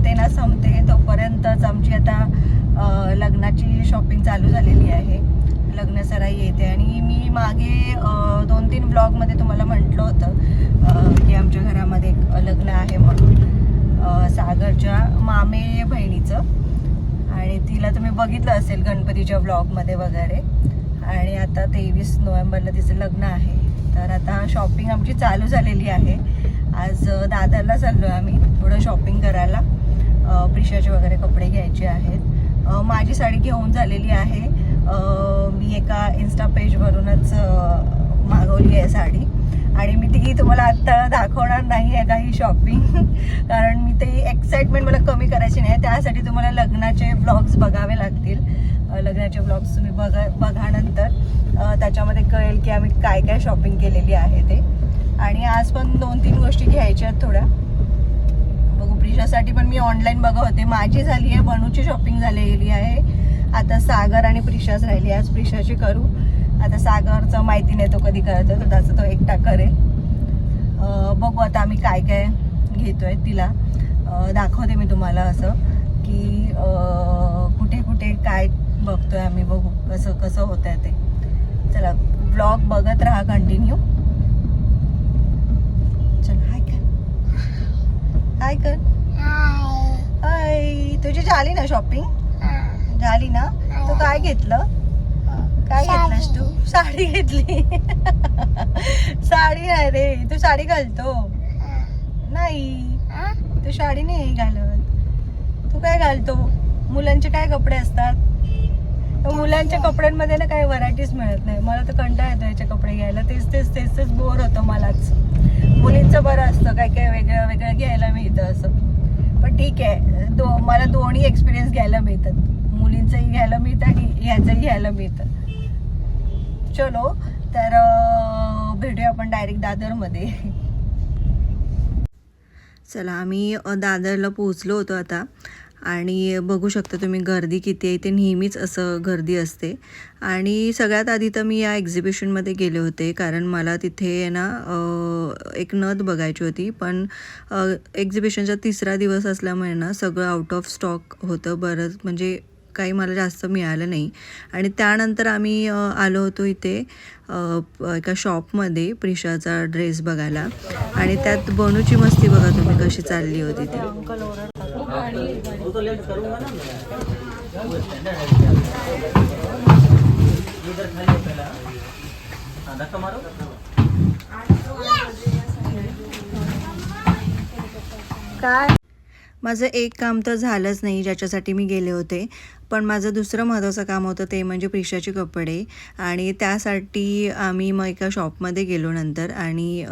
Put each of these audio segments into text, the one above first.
संपते ना संपते तोपर्यंतच आमची आता लग्नाची शॉपिंग चालू झालेली आहे. लग्न सराई येते आणि मी मागे दोन तीन ब्लॉगमध्ये तुम्हाला म्हटलं होतं की आमच्या घरामध्ये एक लग्न आहे म्हणून सागरच्या मामे बहिणीचं. आणि तिला तुम्ही बघितलं असेल गणपतीच्या ब्लॉगमध्ये वगैरे. आणि आता तेवीस नोव्हेंबरला तिचं लग्न आहे. तर आता शॉपिंग आमची चालू झालेली आहे. आज दादरला चाललो आहे आम्ही थोडं शॉपिंग करायला. प्रिशाचे वगैरे कपडे घ्यायचे आहेत. माझी साडी घेऊन झालेली आहे. मी एका इन्स्टा पेजवरूनच मागवली आहे साडी. आणि मी ती तुम्हाला आत्ता दाखवणार नाही आहे काही शॉपिंग कारण मी ते एक्साइटमेंट मला कमी करायची नाही. त्यासाठी तुम्हाला लग्नाचे ब्लॉग्स बघावे लागतील. लग्नाचे ब्लॉग्स तुम्ही बघा बघा नंतर त्याच्यामध्ये कळेल की आम्ही काय काय शॉपिंग केलेली आहे ते. आणि आज पण दोन तीन गोष्टी घ्यायच्या आहेत थोड्या. बघू. प्रिशासाठी पण मी ऑनलाईन बघत होते. माझी झाली आहे. बनूची शॉपिंग झालेली आहे. आता सागर आणि प्रिशाच राहिली आज प्रिशाची करू. आता सागरचं माहिती नाही तो कधी करतो तर त्याचा तो एकटा करेल. बघू आता आम्ही काय काय घेतोय तिला. दाखवते मी तुम्हाला असं की कुठे कुठे काय बघतोय आम्ही. बघू कसं कसं होत आहे ते. चला ब्लॉग बघत राहा कंटिन्यू चल हाय कर हाय कर हाय तुझी झाली ना शॉपिंग झाली ना? तू काय घेतलं? काय घेतलंस तू? साडी घेतली. साडी नाही रे. तू साडी घालतो. नाही. तू साडी नाही घालत. तू काय घालतो? मुलांचे काय कपडे असतात? मुलांच्या कपड्यांमध्ये ना काही व्हरायटीज मिळत नाही. मला तर कंटाळा येतो याचे कपडे घ्यायला. तेच तेच तेच तेच बोर होतं मलाच. मुलींचं बरं असतं. काय काय वेगळं वेगळं घ्यायला मिळतं असं. पण ठीक आहे. दो मला दोन्ही एक्सपिरियन्स घ्यायला मिळतात. मुलींचंही घ्यायला मिळतं आणि ह्याचंही घ्यायला मिळतं. चलो तर भेटूया आपण डायरेक्ट दादरमध्ये. चला आम्ही दादरला पोहोचलो होतो आता. आणि बघू शकता तुम्ही गर्दी किती आहे ते नेहमीच असं गर्दी असते. आणि सगळ्यात आधी तर मी या एक्झिबिशनमध्ये गेले होते कारण मला तिथे आहे ना एक नथ बघायची होती. पण एक्झिबिशनचा तिसरा दिवस असल्यामुळे ना सगळं आउट ऑफ स्टॉक होतं बरंच म्हणजे काही मला जास्त मिळालं नाही. आणि त्यानंतर आम्ही आलो होतो इथे एका शॉपमध्ये प्रिशाचा ड्रेस बघायला. आणि त्यात बनूची मस्ती बघा तुम्ही कशी चालली होती ती. काय? माझं एक काम तर झालंच नाही ज्याच्यासाठी मी गेले होते. पण माझं दुसरं महत्त्वाचं काम होतं ते म्हणजे प्रिशाचे कपडे. आणि त्यासाठी आम्ही मग एका शॉपमध्ये गेलो नंतर आणि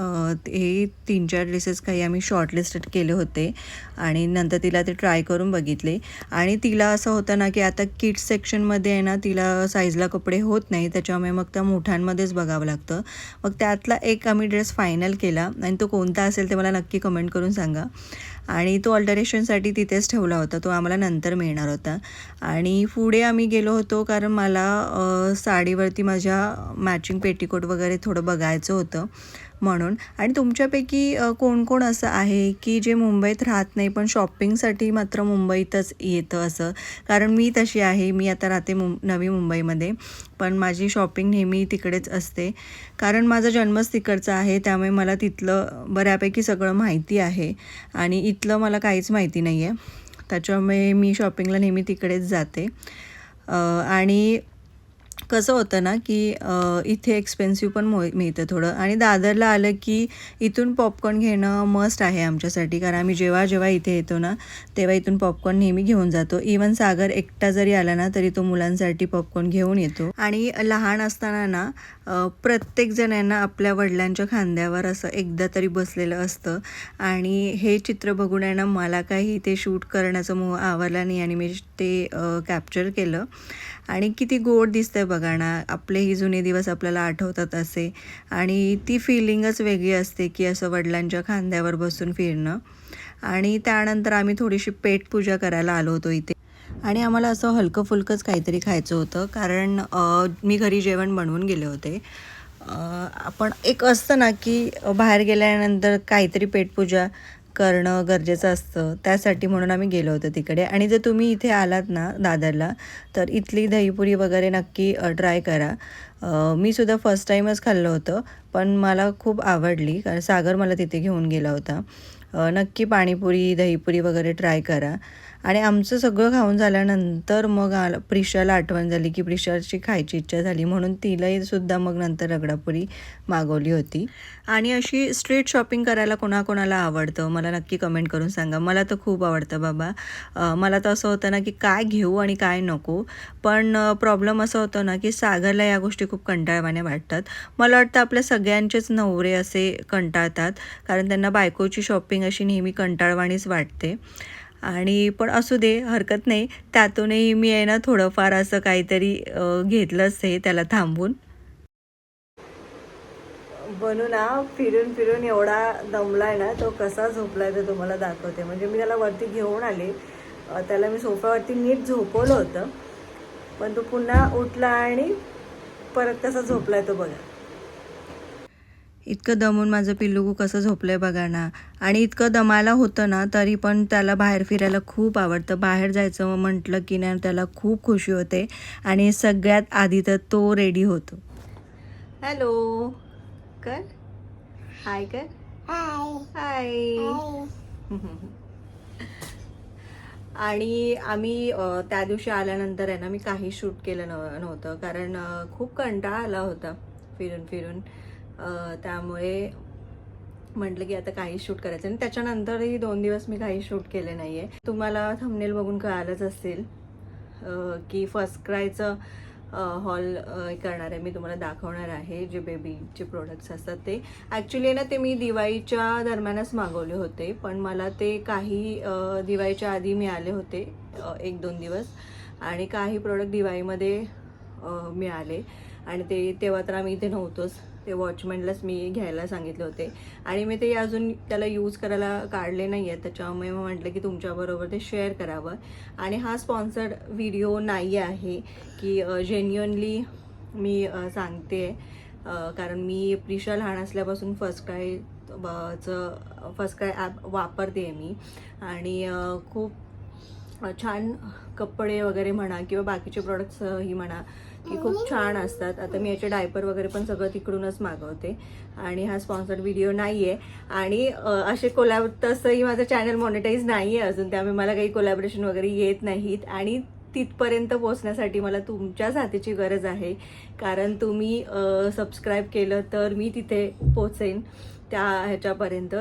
हे तीन चार ड्रेसेस काही आम्ही शॉर्टलिस्टेड केले होते. आणि नंतर तिला ते ट्राय करून बघितले. आणि तिला असं होतं ना की आता किड्स सेक्शनमध्ये आहे ना तिला साईजला कपडे होत नाही. त्याच्यामुळे मग त्या मोठ्यांमध्येच बघावं लागतं. मग त्यातला एक आम्ही ड्रेस फायनल केला. आणि तो कोणता असेल ते मला नक्की कमेंट करून सांगा. आणि तो अल्टरेशनसाठी तिथेच ठेवला होता. तो आम्हाला नंतर मिळणार होता. आणि पुढे आम्ही गेलो होतो कारण मला साडीवरती माझ्या मॅचिंग पेटीकोट वगैरे थोडं बघायचं होतं. म्हणून. आणि तुमच्यापैकी कोण कोण असं आहे की जे मुंबईत राहत नाही पण शॉपिंगसाठी मात्र मुंबईतच येतं असं? कारण मी तशी आहे. मी आता राहते मुं नवी मुंबईमध्ये. पण माझी शॉपिंग नेहमी तिकडेच असते. कारण माझा जन्मच तिकडचा आहे. त्यामुळे मला तिथलं बऱ्यापैकी सगळं माहिती आहे. आणि इथलं मला काहीच माहिती नाही आहे त्याच्यामुळे मी शॉपिंगला नेहमी तिकडेच जाते. आणि कसं होतं ना की इथे एक्सपेन्सिव्ह पण मो मिळतं थोडं. आणि दादरला आलं की इथून पॉपकॉर्न घेणं मस्ट आहे आमच्यासाठी. कारण आम्ही जेव्हा जेव्हा इथे येतो ना तेव्हा इथून पॉपकॉर्न नेहमी घेऊन जातो. इवन सागर एकटा जरी आला ना तरी तो मुलांसाठी पॉपकॉर्न घेऊन येतो. आणि लहान असताना ना अ, प्रत्येक आपल्या वडिलांच्या खांद्यावर असं एकदा तरी बसलेलं असतं. आणि हे चित्र बघून आहे ना मला काही ते शूट करण्याचं मोह आवडला नाही आणि मी ते कॅप्चर केलं. आणि किती गोड दिसतंय बघा. ना आपलेही जुने दिवस आपल्याला आठवतात असे. आणि ती फिलिंगच वेगळी असते की असं वडिलांच्या खांद्यावर बसून फिरणं. आणि त्यानंतर आम्ही थोडीशी पेटपूजा करायला आलो होतो इथे. आणि आम्हाला असं हलकं फुलकंच काहीतरी खायचं होतं. कारण मी घरी जेवण बनवून गेले होते. आपण एक असतं ना की बाहेर गेल्यानंतर काहीतरी पेटपूजा करणं गरजेचं असतं. त्यासाठी म्हणून आम्ही गेलो होतो तिकडे. आणि जर तुम्ही इथे आलात ना दादरला तर इथली दहीपुरी वगैरे नक्की ट्राय करा. मी सुद्धा फर्स्ट टाईमच खाल्लं होतं पण मला खूप आवडली कारण सागर मला तिथे घेऊन गेला होता. नक्की पाणीपुरी दहीपुरी वगैरे ट्राय करा. आणि आमचं सगळं खाऊन झाल्यानंतर मग आला प्रिशाला आठवण झाली की प्रिशाची खायची इच्छा झाली म्हणून तिलाही सुद्धा मग नंतर रगडापुरी मागवली होती. आणि अशी स्ट्रीट शॉपिंग करायला कोणाकोणाला आवडतं? मला नक्की कमेंट करून सांगा. मला तर खूप आवडतं बाबा. मला तर असं होतं ना की काय घेऊ आणि काय नको. पण प्रॉब्लेम असं होतं ना की सागरला या गोष्टी खूप कंटाळवाने वाटतात. मला वाटतं आपल्या सगळ्यांचेच नवरे असे कंटाळतात. कारण त्यांना बायकोची शॉपिंग अशी नेहमी कंटाळवाणीच वाटते. आणि पण असू दे हरकत नाही. त्यातूनही मी आहे ना थोडंफार असं काहीतरी घेतलंच आहे त्याला थांबून. बनू ना फिरून फिरून एवढा दमलाय ना तो कसा झोपलाय ते तुम्हाला दाखवते. म्हणजे मी त्याला वरती घेऊन आले. त्याला मी सोफ्यावरती नीट झोपवलं होतं. पण तो पुन्हा उठला आणि परत कसा झोपलाय तो बघा. इतकं दमून माझं पिल्लू कसं झोपलंय बघा ना. आणि इतकं दमायला होतं ना तरी पण त्याला बाहेर फिरायला खूप आवडतं. बाहेर जायचं म्हटलं की नाही त्याला खूप खुशी होते. आणि सगळ्यात आधी तर तो रेडी होतो. हॅलो कर. हाय कर. हाय आणि आम्ही त्या दिवशी आल्यानंतर आहे ना मी काही शूट केलं नव नव्हतं. कारण खूप कंटाळा आला होता फिरून फिरून. त्यामुळे म्हटलं की आता काही शूट करायचं आणि त्याच्यानंतरही दोन दिवस मी काही शूट केले नाही आहे तुम्हाला थंबनेल बघून कळालंच असेल की फर्स्ट क्रायचं हॉल करणार आहे. मी तुम्हाला दाखवणार आहे जे बेबीचे प्रोडक्ट्स असतात ते. ॲक्च्युली ना ते मी दिवाळीच्या दरम्यानच मागवले होते पण मला ते काही दिवाळीच्या आधी मिळाले होते एक दोन दिवस. आणि काही प्रोडक्ट दिवाळीमध्ये मिळाले. आणि ते तेव्हा तर आम्ही इथे नव्हतोच. ते वॉचमॅनलाच मी घ्यायला सांगितले होते. आणि मी ते अजून त्याला यूज करायला काढले नाही आहेत त्याच्यामुळे मग म्हटलं की तुमच्याबरोबर ते शेअर करावं. आणि हा स्पॉन्सर्ड व्हिडिओ नाही आहे की जेन्युअनली मी सांगते. कारण मी प्रिशा लहान असल्यापासून फर्स्ट क्राय चं फर्स्ट क्राय ॲप वापरते मी. आणि खूप छान कपडे वगैरे म्हणा किंवा बाकीचे प्रोडक्ट्स ही म्हणा की खूप छान असतात. आता मी याचे डायपर वगैरे पण सगळं तिकडूनच मागवते आणि हा स्पॉन्सर्ड व्हिडिओ नाही आहे आणि असे कोलॅब तसंही माझं चॅनल मॉनिटाईज नाही आहे अजून त्यामुळे मला काही कोलॅबरेशन वगैरे येत नाहीत. आणि तिथपर्यंत पोहोचण्यासाठी मला तुमच्या साथीची गरज आहे. कारण तुम्ही सबस्क्राईब केलं तर मी तिथे पोचेन त्या ह्याच्यापर्यंत.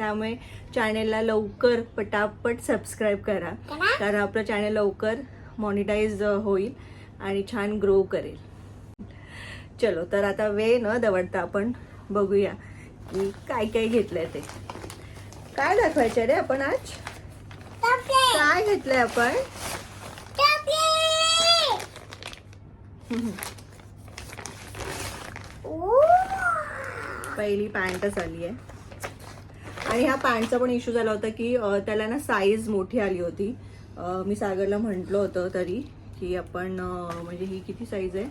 त्यामुळे चॅनेलला लवकर पटापट सबस्क्राईब करा. कारण आपलं चॅनल लवकर मॉनिटाईज होईल आणि छान ग्रो करेल. चलो तर आता वेळ न दवडता आपण बघूया की काय काय घेतलंय ते. काय दाखवायचं रे आपण आज? काय घेतलंय आपण? पहिली पॅन्टच आली आहे आणि ह्या पॅन्टचा पण इश्यू झाला होता की त्याला ना साईज मोठी आली होती. मी सागरला म्हटलं होतं तरी की आपण म्हणजे ही किती साईज आहे?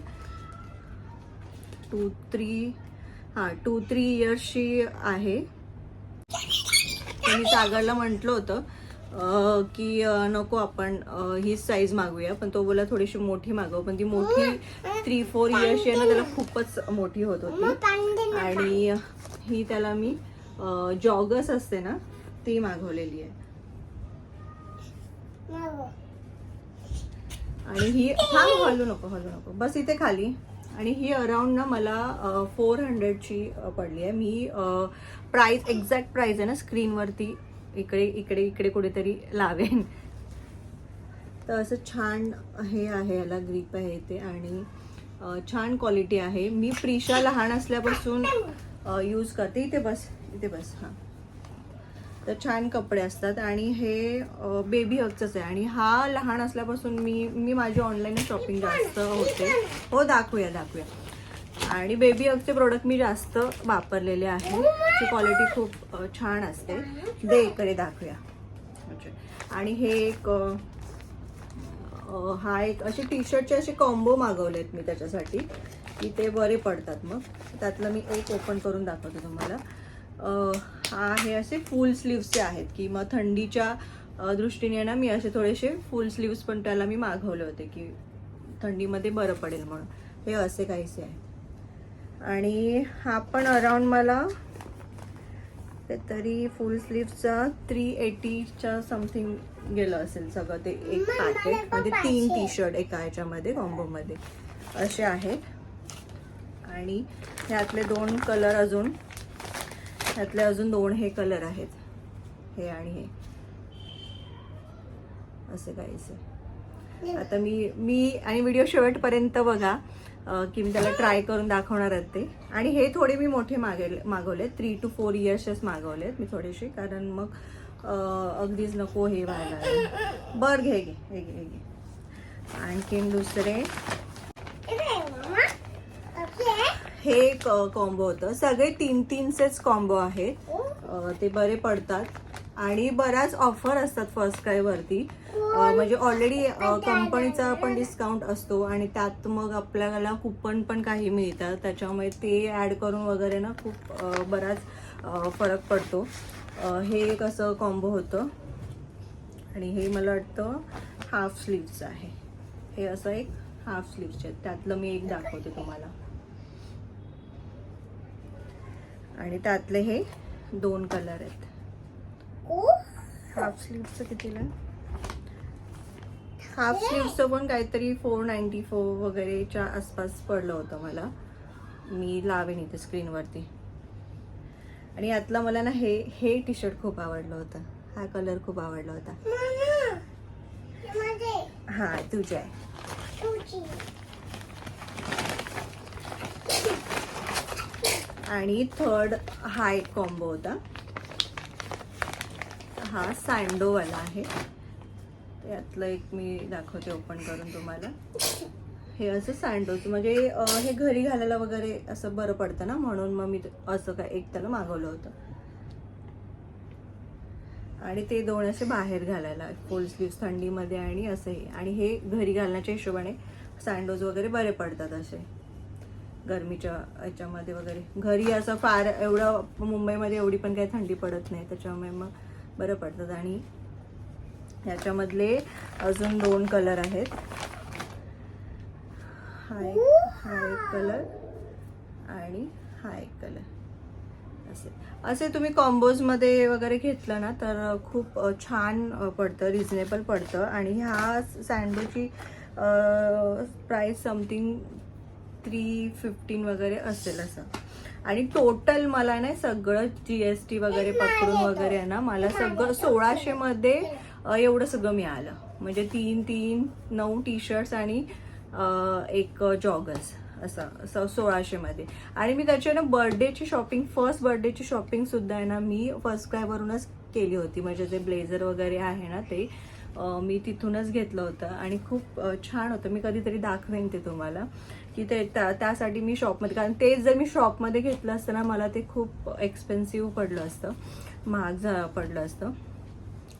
टू थ्री हां टू थ्री इयर्सची आहे. मी सागरला म्हटलं होतं की नको आपण हीच साईज मागूया. पण तो बोला थोडीशी मोठी मागव. पण ती मोठी थ्री फोर इयर्सची आहे ना त्याला खूपच मोठी होत होती. आणि ही त्याला मी जॉगर्स असते ना ती मागवलेली आहे. आणि ही थांब हलू नको हलू नको. बस इथे खाली. आणि ही अराउंड ना मला फोर हंड्रेडची पडली आहे. मी प्राईस एक्झॅक्ट प्राईस आहे ना स्क्रीनवरती इकडे इकडे इकडे कुठेतरी लावेन. तर असं छान हे आहे याला ग्रीप आहे ते आणि छान क्वालिटी आहे. मी प्रिशा लहान असल्यापासून यूज करते. इथे बस इथे बस हां. तर छान कपडे असतात आणि हे बेबी हकचंच आहे. आणि हा लहान असल्यापासून मी मी माझी ऑनलाईन शॉपिंग जास्त होते. हो दाखवूया दाखवूया. आणि बेबी हकचे प्रोडक्ट मी जास्त वापरलेले आहे. त्याची क्वालिटी खूप छान असते. दे इकडे दाखवूया. अच्छा. आणि हे एक हा एक असे टी शर्टचे असे कॉम्बो मागवलेत मी त्याच्यासाठी. की ते बरे पडतात मग. त्यातलं मी एक ओपन करून दाखवते तुम्हाला. हा हे असे फुल स्लीव्सचे आहेत की मग थंडीच्या दृष्टीने ना मी असे थोडेसे फुल स्लीव्स पण त्याला मी मागवले होते की थंडीमध्ये बरं पडेल म्हणून. हे असे काहीसे आहे आणि हा पण अराउंड मला ते तरी फुल स्लीव्हचा थ्री एटीच्या समथिंग गेलं असेल सगळं ते एक पॅकेट म्हणजे तीन टी शर्ट एका ह्याच्यामध्ये कॉम्बोमध्ये असे आहेत. आणि ह्यातले दोन कलर अजून ह्यातले अजून दोन हे कलर आहेत. हे आणि हे. असे काहीसे आता मी मी आणि व्हिडिओ शेवटपर्यंत बघा की मी त्याला ट्राय करून दाखवणार आहेत ते. आणि हे थोडे मी मोठे मागेल मागवले थ्री टू फोर इयर्सचेच मागवलेत मी थोडेसे कारण मग अगदीच नको हे व्हायला. बर घे घे हे घे घे. आणखीन दुसरे. हे एक कॉम्बो होतं. सगळे तीन तीनचेच कॉम्बो आहेत. ते बरे पडतात. आणि बऱ्याच ऑफर असतात फर्स्ट क्रायवरती म्हणजे ऑलरेडी कंपनीचा पण डिस्काउंट असतो आणि त्यात मग आपल्याला कुपन पण काही मिळतात. त्याच्यामुळे ते ॲड करून वगैरे ना खूप बराच फरक पडतो. हे एक असं कॉम्बो होतं. आणि हे मला वाटतं हाफ स्लीव्हचं आहे. हे असं एक हाफ स्लीव्हचे आहेत. त्यातलं मी एक दाखवते तुम्हाला. आणि त्यातले हे दोन कलर आहेत. हाफ स्लीव्हचं कितीला? हाफ स्लीव्हचं पण काहीतरी फोर नाईन्टी फोर वगैरेच्या आसपास पडलं होतं मला. मी लावेन इथे स्क्रीनवरती आणि यातलं मला ना हे हे टी शर्ट खूप आवडलं होतं. हा कलर खूप आवडला होता. हा तुझे आहे. आणि थर्ड हा एक कॉम्बो होता. हा सँडोवाला आहे. त्यातलं एक मी दाखवते ओपन करून तुम्हाला. हे असं सँडोचं म्हणजे हे घरी घालायला वगैरे असं बरं पडतं ना म्हणून मग मी असं काय एक त्याला मागवलं होतं. आणि ते दोन असे बाहेर घालायला फुल स्लीव्स थंडीमध्ये आणि असे आणि हे घरी घालण्याच्या हिशोबाने सँडोज वगैरे बरे पडतात असे. गरमीच्या याच्यामध्ये वगैरे. घरी असं फार एवढं मुंबईमध्ये एवढी पण काही थंडी पडत नाही त्याच्यामुळे मग बरं पडतात. आणि याच्यामधले अजून दोन कलर आहेत. हा एक हा एक कलर आणि हा एक कलर. असे. असे तुम्ही कॉम्बोजमध्ये वगैरे घेतलं ना तर खूप छान पडतं रिझनेबल पडतं. आणि ह्या सँडोची प्राईस समथिंग थ्री फिफ्टीन वगैरे असेल असं. आणि टोटल मला ना सगळं जी एस टी वगैरे पकडून वगैरे आहे ना मला सगळं सोळाशेमध्ये मध्ये एवढं सगळं मिळालं. म्हणजे तीन तीन नऊ टी शर्ट्स आणि एक जॉगर्स असं असं सोळाशेमध्ये आणि मी त्याची ना बर्थडेची शॉपिंग फर्स्ट बर्थडेची शॉपिंग सुद्धा आहे ना मी फर्स्ट क्रायवरूनच केली होती. म्हणजे जे ब्लेझर वगैरे आहे ना ते मी तिथूनच घेतलं होतं. आणि खूप छान होतं. मी कधीतरी दाखवेन ते तुम्हाला. की ते त्या त्यासाठी मी शॉपमध्ये कारण तेच जर मी शॉपमध्ये घेतलं असतं ना मला ते खूप एक्सपेन्सिव्ह पडलं असतं. महाग झा पडलं असतं.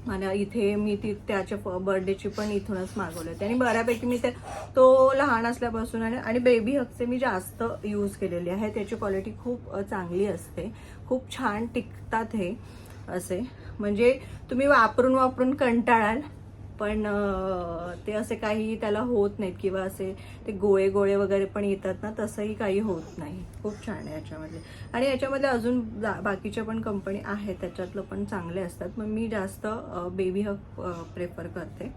मला इथे मी ती त्याच्या बर्थडेची पण इथूनच मागवले होते. आणि बऱ्यापैकी मी ते तो लहान असल्यापासून आणि आणि बेबी हकचे मी जास्त यूज केलेले आहे. त्याची क्वालिटी खूप चांगली असते. खूप छान टिकतात हे असे. म्हणजे तुम्ही वापरून वापरून कंटाळाल. पण ते असे काही त्याला होत नाहीत किंवा असे ते गोळे गोळे वगैरे पण येतात ना तसंही काही होत नाही. खूप छान आहे याच्यामध्ये. आणि याच्यामध्ये अजून जा- बाकीच्या पण कंपनी आहेत त्याच्यातलं पण चांगले असतात. मग मी जास्त बेबी हक प्रेफर करते.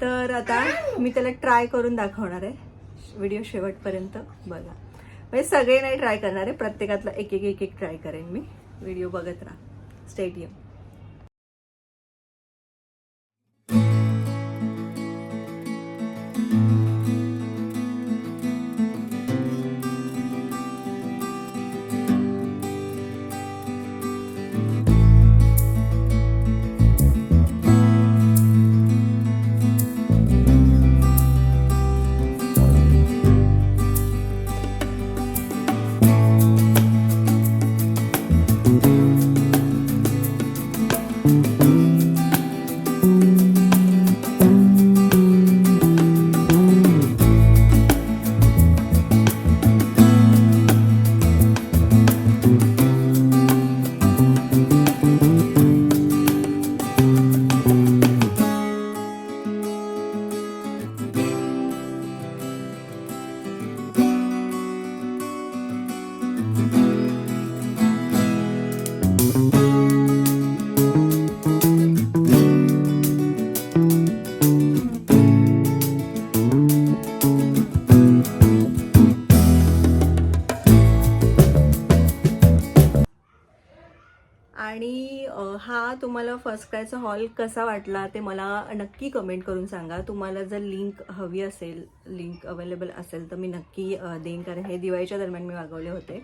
तर आता मी त्याला ट्राय करून दाखवणार आहे. व्हिडिओ शेवटपर्यंत बघा. म्हणजे सगळे नाही ट्राय करणार आहे प्रत्येकातला एक एक एक एक ट्राय करेन मी. व्हिडिओ बघत राहा. स्टेडियम फर्स्ट क्रायचा हॉल कसा वाटला ते मला नक्की कमेंट करून सांगा. तुम्हाला जर लिंक हवी असेल लिंक अवेलेबल असेल तर मी नक्की देईन. कारण हे दिवाळीच्या दरम्यान मी मागवले होते.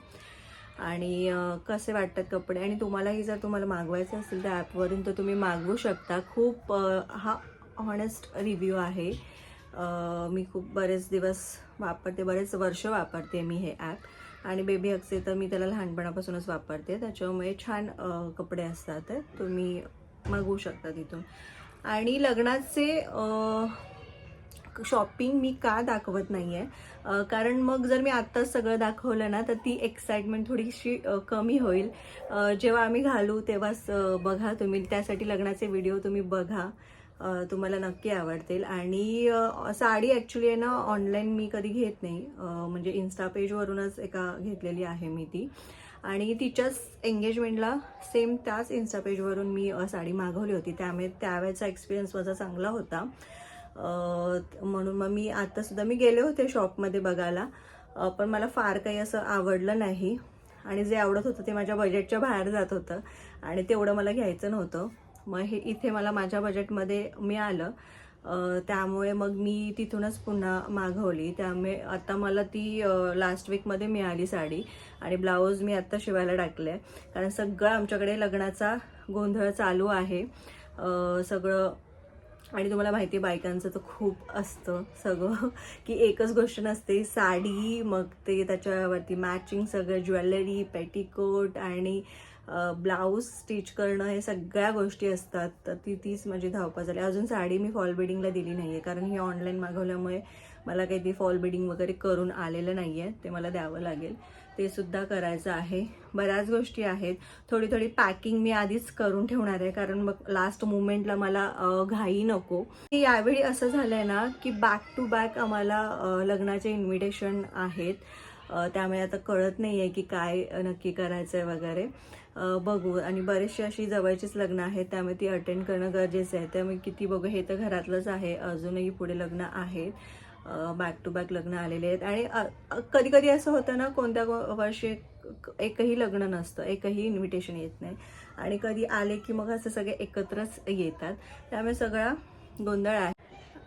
आणि कसे वाटतात कपडे? आणि तुम्हालाही जर तुम्हाला मागवायचं असेल त्या ॲपवरून तर तुम्ही मागवू शकता. खूप हा ऑनेस्ट रिव्ह्यू आहे. मी खूप बरेच दिवस वापरते बरेच वर्ष वापरते मी हे ॲप आणि बेबी हक्से तर मी त्याला लहानपणापासूनच वापरते. त्याच्यामुळे छान कपडे असतात. तुम्ही मागवू शकता तिथून. आणि लग्नाचे शॉपिंग मी का दाखवत नाही आहे कारण मग जर मी आत्ताच सगळं दाखवलं ना तर ती एक्साइटमेंट थोडीशी कमी होईल. जेव्हा आम्ही घालू तेव्हाच बघा तुम्ही. त्यासाठी लग्नाचे व्हिडिओ तुम्ही बघा. तुम्हाला नक्की आवडतील. आणि साडी ॲक्च्युली आहे ना ऑनलाईन मी कधी घेत नाही. म्हणजे इन्स्टा पेजवरूनच एका घेतलेली आहे मी ती. आणि तिच्याच एंगेजमेंटला सेम त्याच इन्स्टा पेजवरून मी साडी मागवली होती. त्यामुळे त्यावेळेचा एक्सपिरियन्स माझा चांगला होता. म्हणून मग मी आत्तासुद्धा मी गेले होते शॉपमध्ये बघायला. पण मला फार काही असं आवडलं नाही. आणि जे आवडत होतं ते माझ्या बजेटच्या बाहेर जात होतं. आणि तेवढं मला घ्यायचं नव्हतं. मग हे इथे मला माझ्या बजेटमध्ये मिळालं. त्यामुळे मग मी तिथूनच पुन्हा मागवली. त्यामुळे आता मला ती लास्ट वीकमध्ये मिळाली साडी आणि ब्लाऊज मी आत्ता शिवायला टाकले कारण सगळं आमच्याकडे लग्नाचा गोंधळ चालू आहे. सगळं आणि तुम्हाला माहिती आहे बायकांचं तर खूप असतं सगळं. की एकच गोष्ट नसते साडी मग ते त्याच्यावरती मॅचिंग सगळं ज्वेलरी पेटिकोट आणि ब्लाऊज स्टिच करणं हे सगळ्या गोष्टी असतात. तर ती तीच माझी धावपळ झाली. अजून साडी मी फॉल बिडिंगला दिली नाही आहे कारण ही ऑनलाईन मागवल्यामुळे मला काही ती फॉल बिडिंग वगैरे करून आलेलं नाही आहे ते मला द्यावं लागेल. ते सुद्धा करायचं आहे. बऱ्याच गोष्टी आहेत. थोडी थोडी पॅकिंग मी आधीच करून ठेवणार आहे. कारण मग लास्ट मुमेंटला मला घाई नको. यावेळी असं झालंय ना की बॅक टू बॅक आम्हाला लग्नाचे इन्व्हिटेशन आहेत. त्यामुळे आता कळत नाही आहे की काय नक्की करायचं आहे वगैरे बघू. आणि बरेचशी अशी जवळचीच लग्न आहेत त्यामुळे ती अटेंड करणं गरजेचं आहे. त्यामुळे किती बघू हे तर घरातलंच आहे. अजूनही पुढे लग्न आहेत. बॅक टू बॅक लग्न आलेले आहेत. आणि कधी कधी असं होतं ना कोणत्या वर्षी एकही लग्न नसतं. एकही इन्व्हिटेशन येत नाही. आणि कधी आले की मग असं सगळे एकत्रच येतात. त्यामुळे सगळा गोंधळ आहे.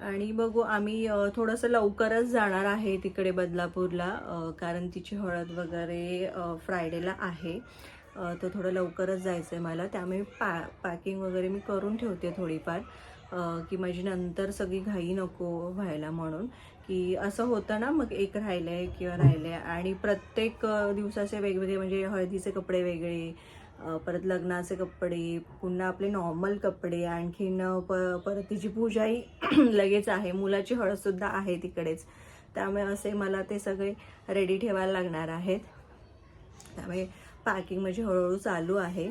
आणि बघू आम्ही थोडंसं लवकरच जाणार आहे तिकडे बदलापूरला कारण तिची हळद वगैरे फ्रायडेला आहे. तर थोडं लवकरच जायचं आहे मला. त्यामुळे पॅ पॅकिंग वगैरे मी करून ठेवते थोडीफार. की माझी नंतर सगळी घाई नको व्हायला म्हणून. की असं होतं ना मग एक राहिलं आहे किंवा राहिलं आहे आणि प्रत्येक दिवसाचे वेगवेगळे म्हणजे हळदीचे कपडे वेगळे परत लग्नाचे कपडे पुन्हा आपले नॉर्मल कपडे आणखीन प परत तिची पूजाही लगेच आहे. मुलाची हळदसुद्धा आहे तिकडेच. त्यामुळे असे मला ते सगळे रेडी ठेवायला लागणार आहेत. त्यामुळे पॅकिंग माझी म्हणजे हळूहळू चालू आहे.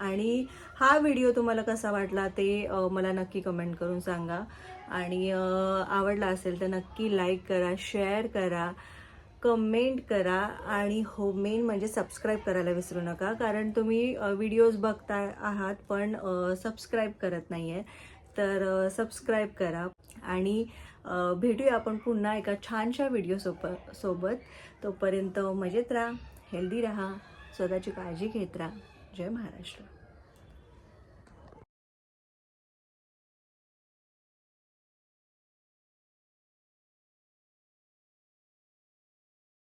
आणि हा व्हिडिओ तुम्हाला कसा वाटला ते मला नक्की कमेंट करून सांगा. आणि आवडला असेल तर नक्की लाईक करा शेअर करा. कमेंट करा आणि हो मेन म्हणजे सबस्क्राईब करायला विसरू नका कारण तुम्ही व्हिडिओज बघता आहात पण सबस्क्राईब करत नाही आहे तर सबस्क्राईब करा आणि भेटूया आपण पुन्हा एका छानशा व्हिडिओ सोबत सोबत. तोपर्यंत मजेत राहा हेल्दी राहा स्वतःची काळजी घेत राहा. जय महाराष्ट्र.